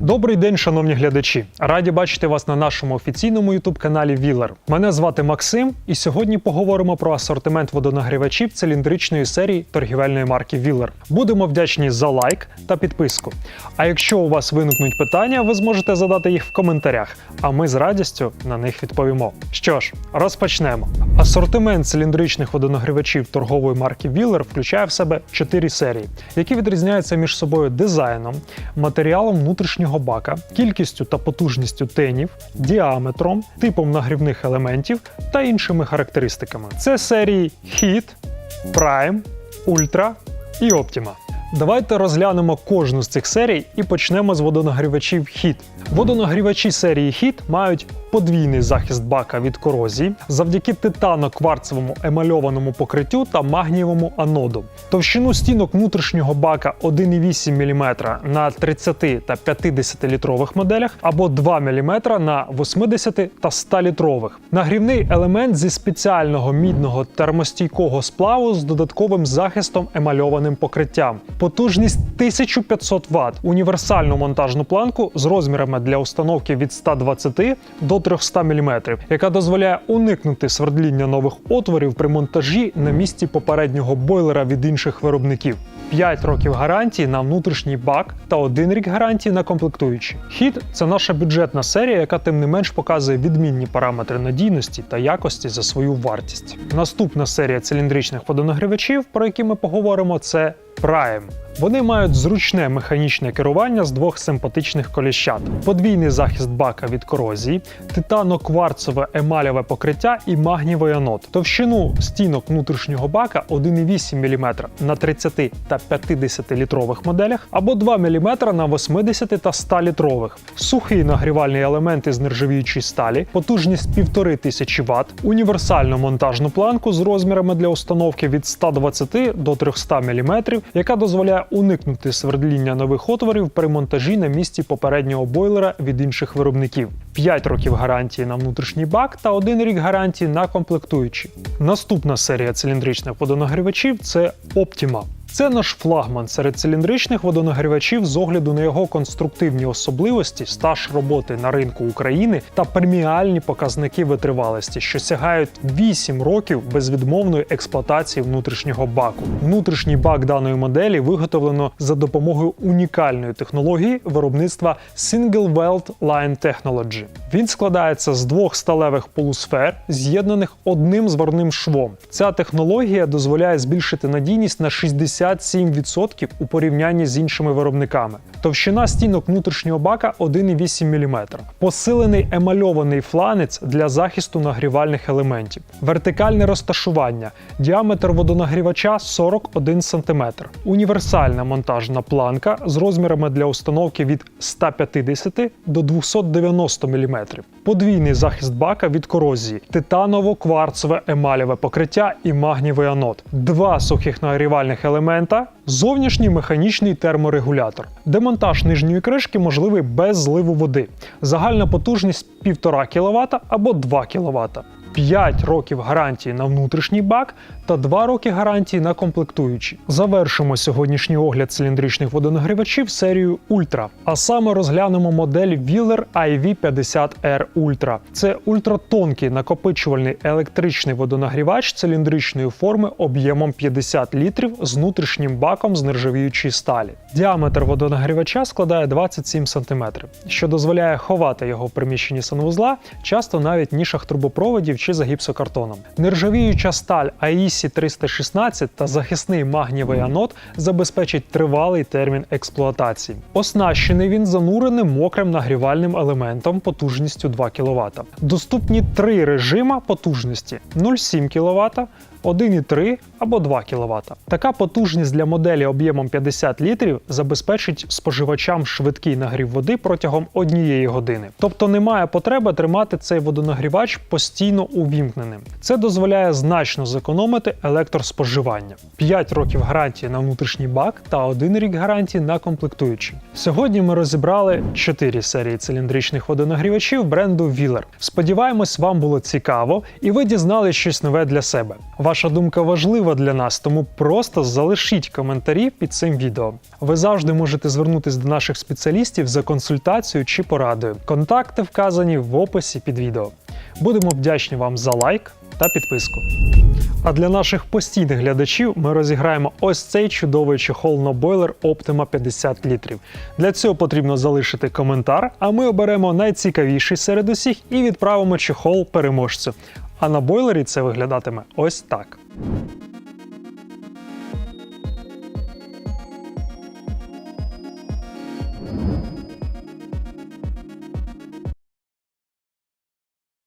Добрий день, шановні глядачі! Раді бачити вас на нашому офіційному ютуб-каналі Вілер. Мене звати Максим, і сьогодні поговоримо про асортимент водонагрівачів циліндричної серії торгівельної марки Вілер. Будемо вдячні за лайк та підписку. А якщо у вас виникнуть питання, ви зможете задати їх в коментарях, а ми з радістю на них відповімо. Що ж, розпочнемо. Асортимент циліндричних водонагрівачів торгової марки Вілер включає в себе чотири серії, які відрізняються між собою дизайном, матеріалом внутрішнього бака, кількістю та потужністю тенів, діаметром, типом нагрівних елементів та іншими характеристиками. Це серії Hit, Prime, Ultra і Optima. Давайте розглянемо кожну з цих серій і почнемо з водонагрівачів Hit. Водонагрівачі серії Hit мають подвійний захист бака від корозії завдяки титано-кварцевому емальованому покриттю та магнієвому аноду. Товщину стінок внутрішнього бака 1,8 мм на 30 та 50 літрових моделях або 2 мм на 80 та 100 літрових. Нагрівний елемент зі спеціального мідного термостійкого сплаву з додатковим захистом емальованим покриттям. Потужність 1500 Вт, універсальну монтажну планку з розмірами для установки від 120 до 300 мм, яка дозволяє уникнути свердління нових отворів при монтажі на місці попереднього бойлера від інших виробників. 5 років гарантії на внутрішній бак та 1 рік гарантії на комплектуючі. Хід це наша бюджетна серія, яка тим не менш показує відмінні параметри надійності та якості за свою вартість. Наступна серія циліндричних водонагрівачів, про які ми поговоримо, це Prime. Вони мають зручне механічне керування з двох симпатичних коліщат, подвійний захист бака від корозії, титано-кварцеве емалєве покриття і магнієвий анод. Товщину стінок внутрішнього бака 1,8 мм на 30 та 50 літрових моделях або 2 мм на 80 та 100 літрових. Сухий нагрівальний елемент із нержавіючої сталі, потужність 1500 Вт, універсальну монтажну планку з розмірами для установки від 120 до 300 мм, яка дозволяє уникнути свердління нових отворів при монтажі на місці попереднього бойлера від інших виробників. 5 років гарантії на внутрішній бак та 1 рік гарантії на комплектуючі. Наступна серія циліндричних водонагрівачів це Optima. Це наш флагман серед циліндричних водонагрівачів з огляду на його конструктивні особливості, стаж роботи на ринку України та преміальні показники витривалості, що сягають 8 років безвідмовної експлуатації внутрішнього баку. Внутрішній бак даної моделі виготовлено за допомогою унікальної технології виробництва Single Weld Line Technology. Він складається з двох сталевих полусфер, з'єднаних одним зварним швом. Ця технологія дозволяє збільшити надійність на 67% у порівнянні з іншими виробниками. Товщина стінок внутрішнього бака 1,8 мм. Посилений емальований фланець для захисту нагрівальних елементів. Вертикальне розташування. Діаметр водонагрівача 41 см. Універсальна монтажна планка з розмірами для установки від 150 до 290 мм. Подвійний захист бака від корозії, титаново-кварцеве емалєве покриття і магнієвий анод. Два сухих нагрівальних елемента, зовнішній механічний терморегулятор. Демонтаж нижньої кришки можливий без зливу води. Загальна потужність 1,5 кВт або 2 кВт. 5 років гарантії на внутрішній бак та 2 роки гарантії на комплектуючі. Завершимо сьогоднішній огляд циліндричних водонагрівачів серією Ultra. А саме розглянемо модель Wheeler IV50R Ultra. Це ультратонкий накопичувальний електричний водонагрівач циліндричної форми об'ємом 50 літрів з внутрішнім баком з нержавіючої сталі. Діаметр водонагрівача складає 27 см, що дозволяє ховати його в приміщенні санвузла, часто навіть нішах трубопроводів чи за гіпсокартоном. Нержавіюча сталь AISI 316 та захисний магнієвий анод забезпечить тривалий термін експлуатації. Оснащений він зануреним мокрим нагрівальним елементом потужністю 2 кВт. Доступні три режима потужності: 0,7 кВт, 1,3 або 2 кВт. Така потужність для моделі об'ємом 50 літрів забезпечить споживачам швидкий нагрів води протягом однієї години. Тобто немає потреби тримати цей водонагрівач постійно увімкненим. Це дозволяє значно зекономити електроспоживання. 5 років гарантії на внутрішній бак та 1 рік гарантії на комплектуючі. Сьогодні ми розібрали 4 серії циліндричних водонагрівачів бренду Wheeler. Сподіваємось, вам було цікаво і ви дізнали щось нове для себе. Ваш Ваша думка важлива для нас, тому просто залишіть коментарі під цим відео. Ви завжди можете звернутися до наших спеціалістів за консультацією чи порадою. Контакти вказані в описі під відео. Будемо вдячні вам за лайк та підписку. А для наших постійних глядачів ми розіграємо ось цей чудовий чехол на бойлер Optima 50 літрів. Для цього потрібно залишити коментар, а ми оберемо найцікавіший серед усіх і відправимо чехол переможцю. А на бойлері це виглядатиме ось так.